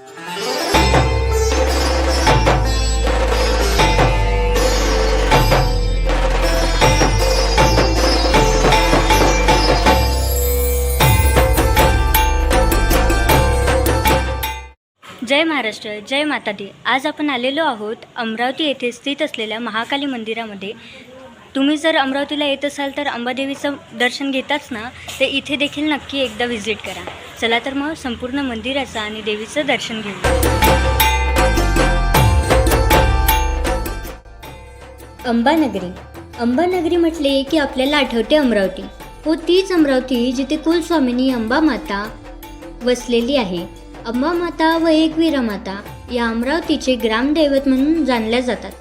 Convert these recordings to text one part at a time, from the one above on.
जय महाराष्ट्र जय माता दी आज आपण आलेलो आहोत अमरावती येथे स्थित असलेल्या महाकाली मंदिरामध्ये. तुम्ही जर अमरावतीला येत असाल तर अंबादेवीचं दर्शन घेताच ना? ते इथे देखील नक्की एकदा व्हिजिट करा. चला तर मग संपूर्ण मंदिराचं आणि देवीचं दर्शन घेऊ अंबानगरी. अंबानगरी म्हटले की आपल्याला आठवते अमरावती. हो तीच अमरावती जिथे कुलस्वामिनी अंबा माता वसलेली आहे. अंबा माता व एकवीरा माता या अमरावतीचे ग्रामदैवत म्हणून जाणल्या जातात.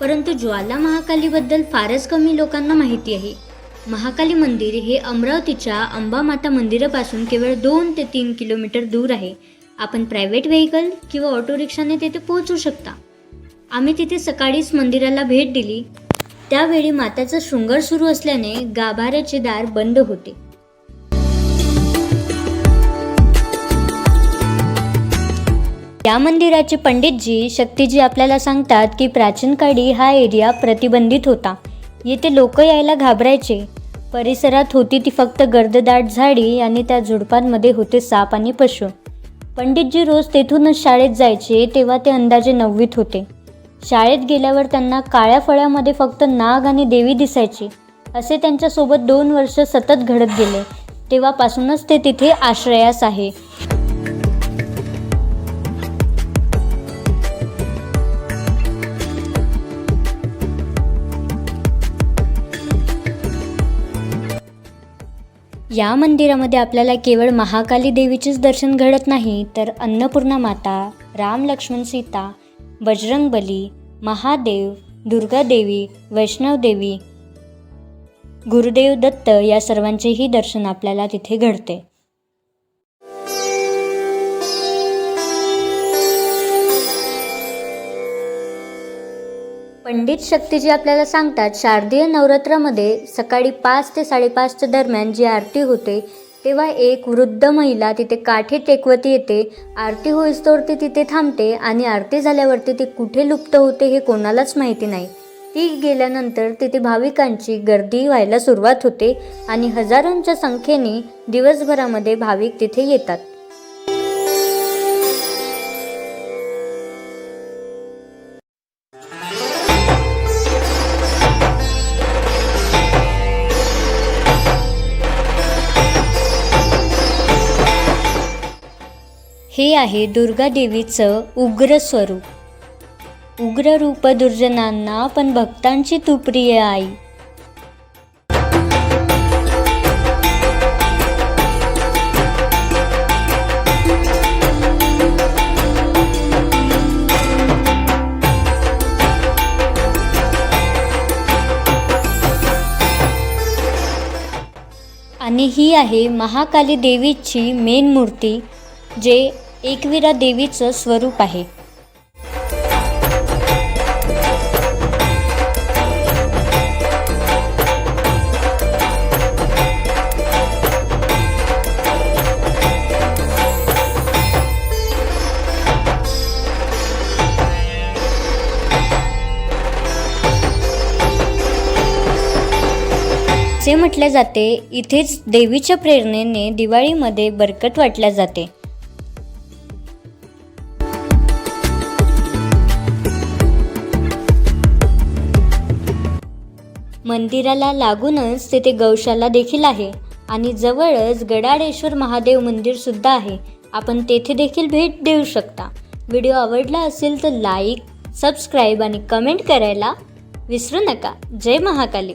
परंतु ज्वाला महाकालीबद्दल फारच कमी लोकांना माहिती आहे. महाकाली मंदिर हे अमरावतीच्या अंबामाता मंदिरापासून केवळ दोन ते तीन किलोमीटर दूर आहे. आपण प्रायव्हेट व्हेकल किंवा ऑटो रिक्षाने तिथे पोहोचू शकता. आम्ही तिथे सकाळीच मंदिराला भेट दिली. त्यावेळी माताचा शृंगार सुरू असल्याने गाभाऱ्याचे दार बंद होते. या मंदिराचे पंडितजी शक्तीजी आपल्याला सांगतात की प्राचीन काळी हा एरिया प्रतिबंधित होता. येथे लोक यायला घाबरायचे. परिसरात होती ती फक्त गर्ददाट झाडी आणि त्या झुडपांमध्ये होते साप आणि पशु. पंडितजी रोज तेथूनच शाळेत जायचे तेव्हा ते अंदाजे नववीत होते. शाळेत गेल्यावर त्यांना काळ्या फळ्यामध्ये फक्त नाग आणि देवी दिसायची. असे त्यांच्यासोबत दोन वर्ष सतत घडत गेले. तेव्हापासूनच ते तिथे आश्रयास आहे. या मंदिरामध्ये आपल्याला केवळ महाकाली देवीचेच दर्शन घडत नाही तर अन्नपूर्णा माता राम लक्ष्मण सीता बजरंग बली महादेव दुर्गा देवी वैष्णव देवी गुरुदेव दत्त या सर्वांचेही दर्शन आपल्याला तिथे घडते. पंडित शक्तीजी आपल्याला सांगतात शारदीय नवरात्रामध्ये सकाळी पाच ते साडेपाचच्या दरम्यान जी आरती होते तेव्हा एक वृद्ध महिला तिथे काठी टेकवती येते आरती होईस्तोवर ती तिथे थांबते आणि आरती झाल्यावरती ती कुठे लुप्त होते हे कोणालाच माहिती नाही. ती गेल्यानंतर तिथे भाविकांची गर्दी व्हायला सुरुवात होते आणि हजारोंच्या संख्येने दिवसभरामध्ये भाविक तिथे येतात. हे आहे दुर्गा देवीचं उग्र स्वरूप. उग्र रूप दुर्जनांना पण भक्तांची तू प्रिय आई. आणि ही आहे महाकाली देवीची मेन मूर्ती जे एकविरा देवीचं स्वरूप आहे. असे म्हटले जाते इथेच देवीच्या प्रेरणेने दिवाळीमध्ये बरकत वाटल्या जाते. मंदिराला लागूनच तेथे गौशाला देखील आहे आणि जवळच गडाडेश्वर महादेव मंदिर सुद्धा आहे. आपण तेथे देखील भेट देऊ शकता. व्हिडिओ आवडला असेल तर लाईक सबस्क्राईब आणि कमेंट करायला विसरू नका. जय महाकाली.